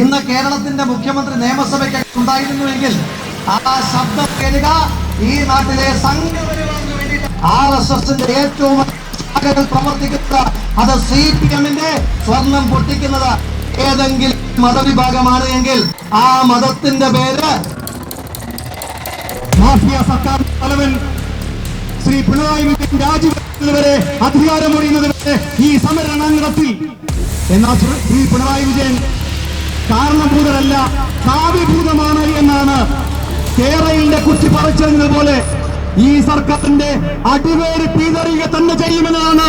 ഇന്ന് കേരളത്തിന്റെ മുഖ്യമന്ത്രി നിയമസഭയ്ക്ക് ഉണ്ടായിരുന്നുവെങ്കിൽ ആ ശബ്ദം കേൾക്കുക. ഈ നാട്ടിലെ ആർ എസ് എസിന്റെ ഏറ്റവും പ്രവർത്തിക്കുന്നത് അത് സി പി എമ്മിന്റെ സ്വർണം പൊട്ടിക്കുന്നത് ഏതെങ്കിലും മതവിഭാഗമാണ് എങ്കിൽ ആ മതത്തിന്റെ പേര് മാഫിയ സർക്കാർ തലവൻ ശ്രീ പിണറായി വിജയൻ രാജിവെക്കുന്നതുവരെ അധികാരമൊഴിയുന്നതുവരെ ഈ സമരണത്തിൽ എന്നാൽ ശ്രീ പിണറായി വിജയൻ കാരണഭൂതരല്ല കാവ്യഭൂതമാണ് എന്നാണ് കേരളയിലെ കുറ്റി പറിച്ചെന്നത് പോലെ ഈ സർക്കാരിന്റെ അടിവേര് പീതറിയുക തന്നെ ചെയ്യുമെന്നതാണ്.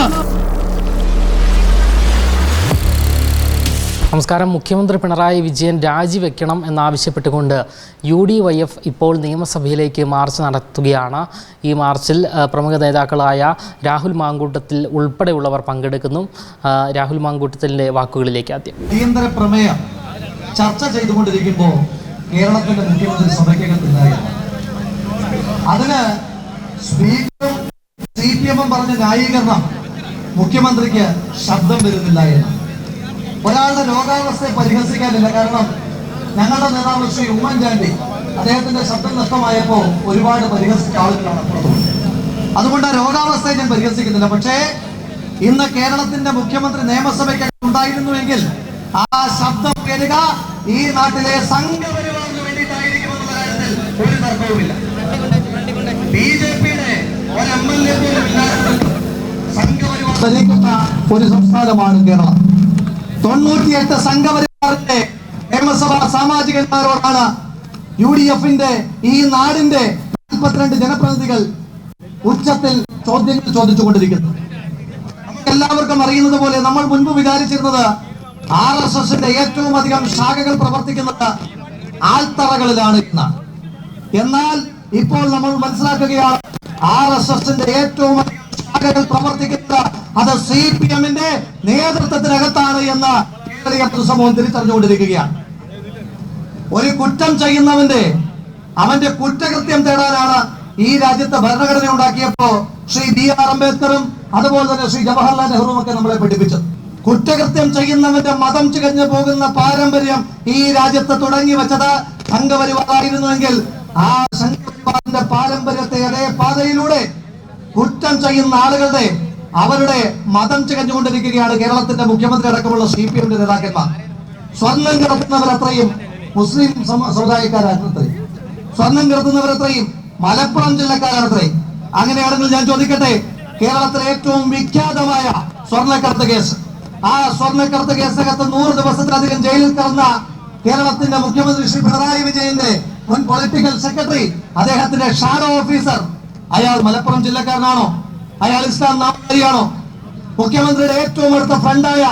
നമസ്കാരം. മുഖ്യമന്ത്രി പിണറായി വിജയൻ രാജിവെക്കണം എന്നാവശ്യപ്പെട്ടുകൊണ്ട് യു ഡി വൈ എഫ് ഇപ്പോൾ നിയമസഭയിലേക്ക് മാർച്ച് നടത്തുകയാണ്. ഈ മാർച്ചിൽ പ്രമുഖ നേതാക്കളായ രാഹുൽ മാങ്കൂട്ടത്തിൽ ഉൾപ്പെടെയുള്ളവർ പങ്കെടുക്കുന്നു. രാഹുൽ മാങ്കൂട്ടത്തിന്റെ വാക്കുകളിലേക്ക് ആദ്യം. അടിയന്തര പ്രമേയം ചർച്ച ചെയ്തുകൊണ്ടിരിക്കുമ്പോൾ കേരളത്തിന്റെ മുഖ്യമന്ത്രി സഭയ്ക്കകത്തുണ്ടായിരുന്നു അതിന് സ്പീക്കറും സി പി എമ്മും പറഞ്ഞ ന്യായീകരണം മുഖ്യമന്ത്രിക്ക് ശബ്ദം വരുന്നില്ല എന്ന്. ഒരാളുടെ രോഗാവസ്ഥയെ പരിഹസിക്കാനില്ല. കാരണം ഞങ്ങളുടെ നേതാവ് ശ്രീ ഉമ്മൻചാണ്ടി അദ്ദേഹത്തിന്റെ ശബ്ദം നഷ്ടമായപ്പോ ഒരുപാട് പരിഹസിച്ച ആളുകളാണ് അതുകൊണ്ട് രോഗാവസ്ഥയെ ഞാൻ പരിഹസിക്കുന്നില്ല. പക്ഷേ ഇന്ന് കേരളത്തിന്റെ മുഖ്യമന്ത്രി നിയമസഭയ്ക്ക് ഉണ്ടായിരുന്നുവെങ്കിൽ ആ ശബ്ദം കേൾക്കുക. ഈ നാട്ടിലെ സംഘപരിവാറിന് കാര്യത്തിൽ ഒരു ഒരു ഒരു സംസ്ഥാനമാണ് കേരളം. തൊണ്ണൂറ്റിയെട്ട് സംഘപരിവാറിന്റെ നിയമസഭാ സാമാജികന്മാരോടാണ് യു ഡി എഫിന്റെ ഈ നാടിന്റെ നാൽപ്പത്തിരണ്ട് ജനപ്രതിനിധികൾ ഉച്ചത്തിൽ ചോദ്യങ്ങൾ ചോദിച്ചുകൊണ്ടിരിക്കുന്നത്. എല്ലാവർക്കും അറിയുന്നത് പോലെ നമ്മൾ മുൻപ് വിചാരിച്ചിരുന്നത് ആർ എസ് എസിന്റെ ഏറ്റവും അധികം ശാഖകൾ പ്രവർത്തിക്കുന്നത് ആൾത്തറകളിലാണ് ഇന്ന് എന്നാൽ ഇപ്പോൾ നമ്മൾ മനസ്സിലാക്കുകയാണ് ആർ എസ് എസിന്റെ ഏറ്റവും അധികം ശാഖകൾ പ്രവർത്തിക്കുന്നത് അത് സി പി എമ്മിന്റെ നേതൃത്വത്തിനകത്താണ് എന്ന് പൊതുസമൂഹം തിരിച്ചറിഞ്ഞുകൊണ്ടിരിക്കുകയാണ്. ഒരു കുറ്റം ചെയ്യുന്നവന്റെ അവന്റെ കുറ്റകൃത്യം തേടാനാണ് ഈ രാജ്യത്തെ ഭരണഘടന ഉണ്ടാക്കിയപ്പോ ശ്രീ ബി ആർ അംബേദ്കറും അതുപോലെ തന്നെ ശ്രീ ജവഹർലാൽ നെഹ്റുവും ഒക്കെ നമ്മളെ പഠിപ്പിച്ചത്. കുറ്റകൃത്യം ചെയ്യുന്നവന്റെ മതം ചികഞ്ഞു പോകുന്ന പാരമ്പര്യം ഈ രാജ്യത്ത് തുടങ്ങി വെച്ചത് സംഘപരിവാറായിരുന്നുവെങ്കിൽ ആ സംഘപരിവാറിന്റെ പാരമ്പര്യത്തെ അതേ പാതയിലൂടെ കുറ്റം ചെയ്യുന്ന ആളുകളുടെ അവരുടെ മതം ചികഞ്ഞുകൊണ്ടിരിക്കുകയാണ് കേരളത്തിന്റെ മുഖ്യമന്ത്രി അടക്കമുള്ള സി പി എമ്മിന്റെ നേതാക്കന്മാർ. സ്വർണം കിടത്തുന്നവർ അത്രയും മുസ്ലിം സമ- സമുദായക്കാരാണ് അത്രയും. സ്വർണം കിടത്തുന്നവർ അത്രയും മലപ്പുറം ജില്ലക്കാരാണ് അത്രയും. അങ്ങനെയാണെങ്കിൽ ഞാൻ ചോദിക്കട്ടെ കേരളത്തിലെ ഏറ്റവും വിഖ്യാതമായ സ്വർണക്കടത്ത് കേസ് ആ സ്വർണക്കടത്ത് കേസകത്ത് നൂറ് ദിവസത്തിലധികം ജയിലിൽ കിടന്ന കേരളത്തിന്റെ മുഖ്യമന്ത്രി ശ്രീ പിണറായി വിജയന്റെ മുൻ പൊളിറ്റിക്കൽ സെക്രട്ടറി അദ്ദേഹത്തിന്റെ ഷാഡോ ഓഫീസർ. അയാൾ മലപ്പുറം ജില്ലക്കാരനാണോ? അയാൾ ഇസ്ലാം നാമധാരിയാണോ? മുഖ്യമന്ത്രിയുടെ ഏറ്റവും അടുത്ത ഫ്രണ്ടായ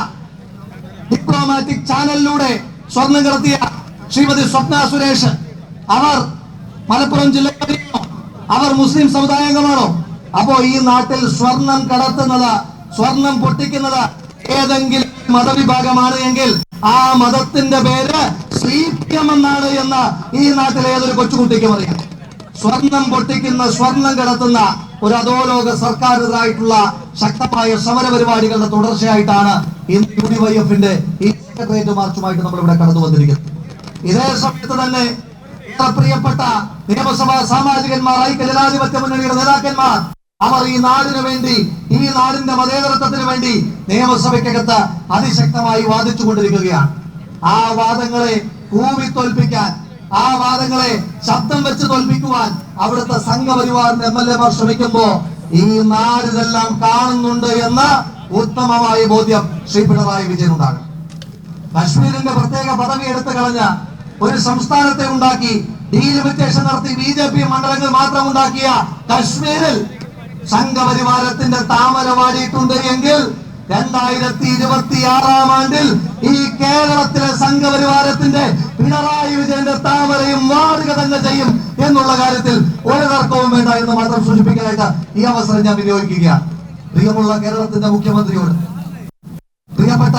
ഡിപ്ലോമാറ്റിക് ചാനലിലൂടെ സ്വർണം കടത്തിയ ശ്രീമതി സ്വപ്ന സുരേഷ്. അവർ മലപ്പുറം ജില്ലക്കാരിയാണോ? അവർ മുസ്ലിം സമുദായങ്ങളാണോ? അപ്പോ ഈ നാട്ടിൽ സ്വർണം കടത്തുന്നത് സ്വർണം പൊട്ടിക്കുന്നത് ഏതെങ്കിലും മതവിഭാഗമാണ് എങ്കിൽ ആ മതത്തിന്റെ പേര് എം എന്നാണ് എന്ന് ഈ നാട്ടിലെ ഏതൊരു കൊച്ചുകുട്ടിക്കും അറിയാം സ്വർണം പൊട്ടിക്കുന്ന സ്വർണം കടത്തുന്ന ഒരു അധോലോക സർക്കാരിതായിട്ടുള്ള ശക്തമായ സമര പരിപാടികളുടെ തുടർച്ചയായിട്ടാണ് ഇന്ന് യു ഡി വൈ എഫിന്റെ ഈ സെക്രട്ടേറിയറ്റ് മാർച്ചുമായിട്ട് നമ്മൾ ഇവിടെ കടന്നു വന്നിരിക്കുന്നത്. ഇതേ സമയത്ത് തന്നെ പ്രിയപ്പെട്ട നിയമസഭാ സാമാജികന്മാർ ഐക്യ ജനാധിപത്യ മുന്നണിയുടെ നേതാക്കന്മാർ അവർ ഈ നാടിന് വേണ്ടി ഈ നാടിന്റെ മതേതരത്വത്തിന് വേണ്ടി നിയമസഭയ്ക്കകത്ത് അതിശക്തമായി വാദിച്ചു കൊണ്ടിരിക്കുകയാണ്. ആ വാദങ്ങളെ കൂവി തോൽപ്പിക്കാൻ ആ വാദങ്ങളെ ശബ്ദം വെച്ച് തോൽപ്പിക്കുവാൻ അവിടുത്തെ സംഘപരിവാറിന്റെ എം എൽ എമാർ ശ്രമിക്കുമ്പോ ഈ നാടിതെല്ലാം കാണുന്നുണ്ട് എന്ന ഉത്തമമായ ബോധ്യം ശ്രീ പിണറായി വിജയൻ ഉണ്ടാകും കശ്മീരിന്റെ പ്രത്യേക പദവി എടുത്തു കളഞ്ഞ ഒരു സംസ്ഥാനത്തെ ഉണ്ടാക്കി ഡീലിമിറ്റേഷൻ നടത്തി ബി ജെ പി മണ്ഡലങ്ങൾ മാത്രം ഉണ്ടാക്കിയ കശ്മീരിൽ സംഘപരിവാരത്തിന്റെ താമര വാടിയിട്ടുണ്ട് എങ്കിൽ രണ്ടായിരത്തി ഇരുപത്തി ആറാം ആണ്ടിൽ ഈ കേരളത്തിലെ സംഘപരിവാരത്തിന്റെ പിണറായി വിജയന്റെ താമരയും വാടുക തന്നെ ചെയ്യും എന്നുള്ള കാര്യത്തിൽ ഒരു തർക്കവും വേണ്ട എന്ന് മാത്രം സൂചിപ്പിക്കാനായിട്ട് ഈ അവസരം ഞാൻ വിനിയോഗിക്കുകയാണ് പ്രിയമുള്ള കേരളത്തിന്റെ മുഖ്യമന്ത്രിയോട് പ്രിയപ്പെട്ട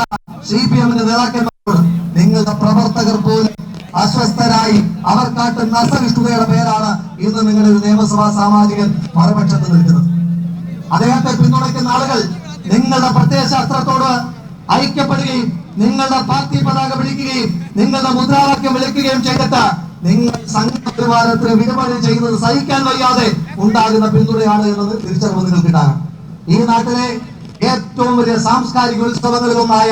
സി പി എമ്മിന്റെ നേതാക്കന്മാരോട് നിങ്ങളുടെ പ്രവർത്തകർ പോലും അസ്വസ്ഥരായി അവർ കാട്ടുന്ന അസഹിഷ്ണുതയുടെ പേരാണ് ഇന്ന് നിങ്ങളൊരു നിയമസഭാ സാമാജികൻ മറുപക്ഷത്ത് നിൽക്കുന്നത്. അദ്ദേഹത്തെ പിന്തുണയ്ക്കുന്ന ആളുകൾ നിങ്ങളുടെ പ്രത്യയശാസ്ത്രത്തോട് ഐക്യപ്പെടുകയും നിങ്ങളുടെ പാർട്ടി പതാക വിളിക്കുകയും നിങ്ങളുടെ മുദ്രാവാക്യം വിളിക്കുകയും ചെയ്തിട്ട് നിങ്ങൾ സംഘപരിവാരത്തിന് വിനിമയം ചെയ്യുന്നത് സഹിക്കാൻ വയ്യാതെ ഉണ്ടാകുന്ന പിന്തുണയാണ് എന്നത് തിരിച്ചറിവ് നിങ്ങൾക്കുണ്ടാകും ഈ നാട്ടിലെ ഏറ്റവും വലിയ സാംസ്കാരിക ഉത്സവങ്ങളിലൊന്നായ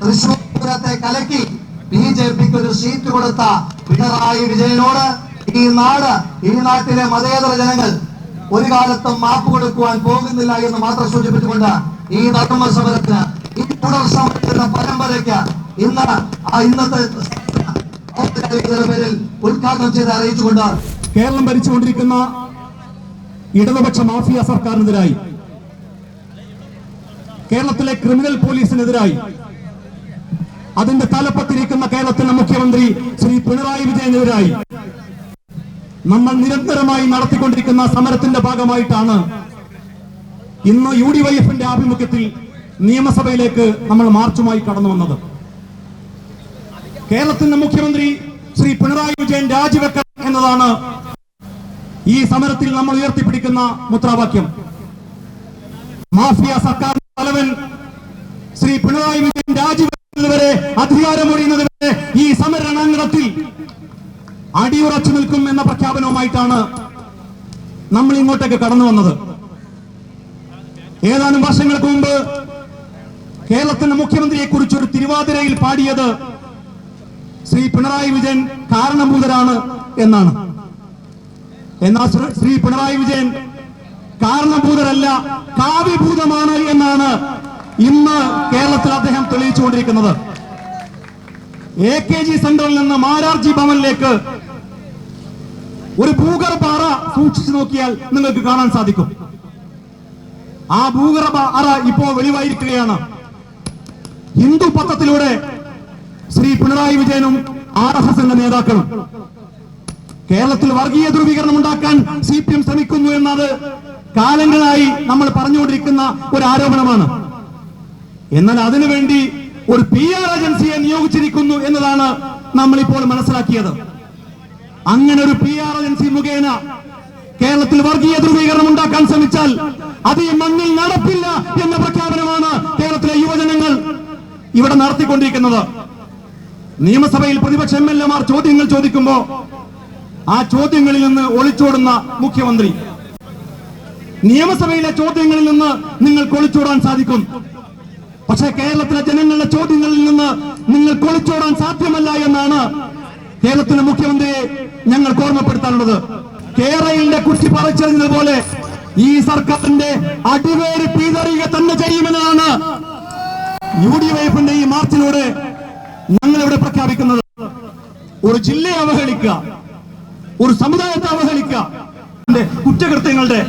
തൃശൂർ പൂരത്തെ കലക്കി ബി ജെ പിക്ക് ഒരു സീറ്റ് കൊടുത്ത പിണറായി വിജയനോട് ഈ നാട് ഈ നാട്ടിലെ മതേതര ജനങ്ങൾ ഒരു കാലത്തും മാപ്പ് കൊടുക്കുവാൻ പോകുന്നില്ല എന്ന് മാത്രം സൂചിപ്പിച്ചുകൊണ്ട് ഈ ധർമ്മ സമരത്തിന് ഈ തുടർ സമരത്തിന്റെ പരമ്പരയ്ക്ക് ഇന്ന് ഇന്നത്തെ പേരിൽ ഉദ്ഘാടനം ചെയ്ത് അറിയിച്ചുകൊണ്ട് കേരളം ഭരിച്ചുകൊണ്ടിരിക്കുന്ന ഇടതുപക്ഷ മാഫിയ സർക്കാരിനെതിരായി കേരളത്തിലെ ക്രിമിനൽ പോലീസിനെതിരായി അതിന്റെ തലപ്പത്തിരിക്കുന്ന കേരളത്തിലെ മുഖ്യമന്ത്രി ശ്രീ പിണറായി വിജയനെതിരായി നമ്മൾ നിരന്തരമായി നടത്തിക്കൊണ്ടിരിക്കുന്ന സമരത്തിന്റെ ഭാഗമായിട്ടാണ് ഇന്ന് യു ഡി വൈ എഫിന്റെ ആഭിമുഖ്യത്തിൽ നിയമസഭയിലേക്ക് നമ്മൾ മാർച്ചുമായി കടന്നു വന്നത്. കേരളത്തിന്റെ മുഖ്യമന്ത്രി ശ്രീ പിണറായി വിജയൻ രാജിവെക്കണം എന്നതാണ് ഈ സമരത്തിൽ നമ്മൾ ഉയർത്തിപ്പിടിക്കുന്ന മുദ്രാവാക്യം. മാഫിയ സർക്കാർ തലവൻ ശ്രീ പിണറായി വിജയൻ രാജിവെക്കുന്നതുവരെ അധികാരമൊഴിയുന്നതുവരെ ഈ സമരണാങ്കണത്തിൽ അടിയുറച്ചു നിൽക്കും എന്ന പ്രഖ്യാപനവുമായിട്ടാണ് നമ്മൾ ഇങ്ങോട്ടേക്ക് കടന്നു വന്നത്. ഏതാനും വർഷങ്ങൾക്ക് മുമ്പ് കേരളത്തിന്റെ മുഖ്യമന്ത്രിയെ കുറിച്ച് ഒരു തിരുവാതിരയിൽ പാടിയത് ശ്രീ പിണറായി വിജയൻ കാരണഭൂതരാണ് എന്നാണ്. എന്നാൽ ശ്രീ- പിണറായി വിജയൻ കാരണഭൂതരല്ല കാവ്യഭൂതമാണ് എന്നാണ് ഇന്ന് കേരളത്തിൽ അദ്ദേഹം തെളിയിച്ചുകൊണ്ടിരിക്കുന്നത്. എ കെ ജി സെന്ററിൽ നിന്ന് മാരാർജി ഭവനിലേക്ക് ഒരു ഭൂഗർഭ അറ സൂക്ഷിച്ചു നോക്കിയാൽ നിങ്ങൾക്ക് കാണാൻ സാധിക്കും. ആ ഭൂഗർഭ അറ ഇപ്പോ വെളിവായിരിക്കുകയാണ്. ഹിന്ദു പത്രത്തിലൂടെ ശ്രീ പിണറായി വിജയനും ആർ എസ് എസിന്റെ നേതാക്കളും കേരളത്തിൽ വർഗീയ ധ്രുവീകരണം ഉണ്ടാക്കാൻ സി പി എം ശ്രമിക്കുന്നു എന്നത് കാലങ്ങളായി നമ്മൾ പറഞ്ഞുകൊണ്ടിരിക്കുന്ന ഒരു ആരോപണമാണ്. എന്നാൽ അതിനുവേണ്ടി ഒരു പി ആർ ഏജൻസിയെ നിയോഗിച്ചിരിക്കുന്നു എന്നതാണ് നമ്മൾ ഇപ്പോൾ മനസ്സിലാക്കിയത്. അങ്ങനെ ഒരു പി ആർ ഏജൻസി മുഖേന കേരളത്തിൽ വർഗീയ ധ്രുവീകരണം ഉണ്ടാക്കാൻ ശ്രമിച്ചാൽ അത് ഈ മണ്ണിൽ നടപ്പില്ല എന്ന പ്രഖ്യാപനമാണ് കേരളത്തിലെ യുവജനങ്ങൾ ഇവിടെ നടത്തിക്കൊണ്ടിരിക്കുന്നത്. നിയമസഭയിൽ പ്രതിപക്ഷ എം എൽ എമാർ ചോദ്യങ്ങൾ ചോദിക്കുമ്പോ ആ ചോദ്യങ്ങളിൽ നിന്ന് ഒളിച്ചോടുന്ന മുഖ്യമന്ത്രി. നിയമസഭയിലെ ചോദ്യങ്ങളിൽ നിന്ന് നിങ്ങൾക്ക് ഒളിച്ചോടാൻ സാധിക്കും. പക്ഷേ കേരളത്തിലെ ജനങ്ങളുടെ ചോദ്യങ്ങളിൽ നിന്ന് നിങ്ങൾ കൊളിച്ചോടാൻ സാധ്യമല്ല എന്നാണ് കേരളത്തിലെ മുഖ്യമന്ത്രിയെ ഞങ്ങൾ ഓർമ്മപ്പെടുത്താനുള്ളത്. കേരളയിലെ കുറ്റി പറിച്ചെറിഞ്ഞതുപോലെ ഈ സർക്കാരിന്റെ അടിവേര് പീതറിയുക തന്നെ ചെയ്യുമെന്നതാണ് യു ഡി വൈഫിന്റെ ഈ മാർച്ചിലൂടെ ഞങ്ങൾ ഇവിടെ പ്രഖ്യാപിക്കുന്നത്. ഒരു ജില്ലയെ അവഹേളിക്കുക ഒരു സമുദായത്തെ അവഹേളിക്കുക കുറ്റകൃത്യങ്ങളുടെ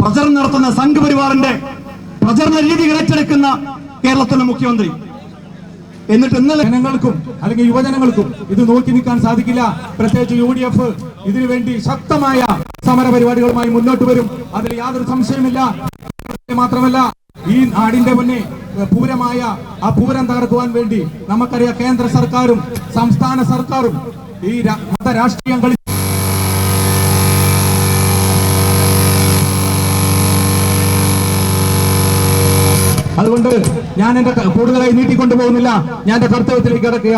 പ്രചരണം നടത്തുന്ന സംഘപരിവാറിന്റെ പ്രചരണ രീതികൾ ഏറ്റെടുക്കുന്ന കേരളത്തിലെ മുഖ്യമന്ത്രി. എന്നിട്ട് ഇന്നലെ ജനങ്ങൾക്കും അല്ലെങ്കിൽ യുവജനങ്ങൾക്കും ഇത് നോക്കി നിൽക്കാൻ സാധിക്കില്ല. പ്രത്യേകിച്ച് യു ഡി എഫ് ഇതിനു വേണ്ടി ശക്തമായ സമര പരിപാടികളുമായി മുന്നോട്ട് വരും. അതിൽ യാതൊരു സംശയമില്ല മാത്രമല്ല ഈ നാടിന്റെ മുന്നേ പൂരമായ ആ പൂരം തകർക്കുവാൻ വേണ്ടി നമുക്കറിയാം കേന്ദ്ര സർക്കാരും സംസ്ഥാന സർക്കാരും ഈ മത രാഷ്ട്രീയം അതുകൊണ്ട് ഞാൻ എന്റെ കൂടുതലായി നീട്ടിക്കൊണ്ടു പോകുന്നില്ല. ഞാൻ എന്റെ കർത്തവ്യത്തിലേക്ക് കിടക്കുക.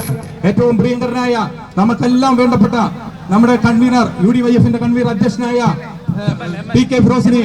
ഏറ്റവും പ്രിയങ്കരനായ നമുക്കെല്ലാം വേണ്ടപ്പെട്ട നമ്മുടെ കൺവീനർ യു ഡി വൈ എഫിന്റെ കൺവീനർ അധ്യക്ഷനായ പി കെ ഫിറോസിനെ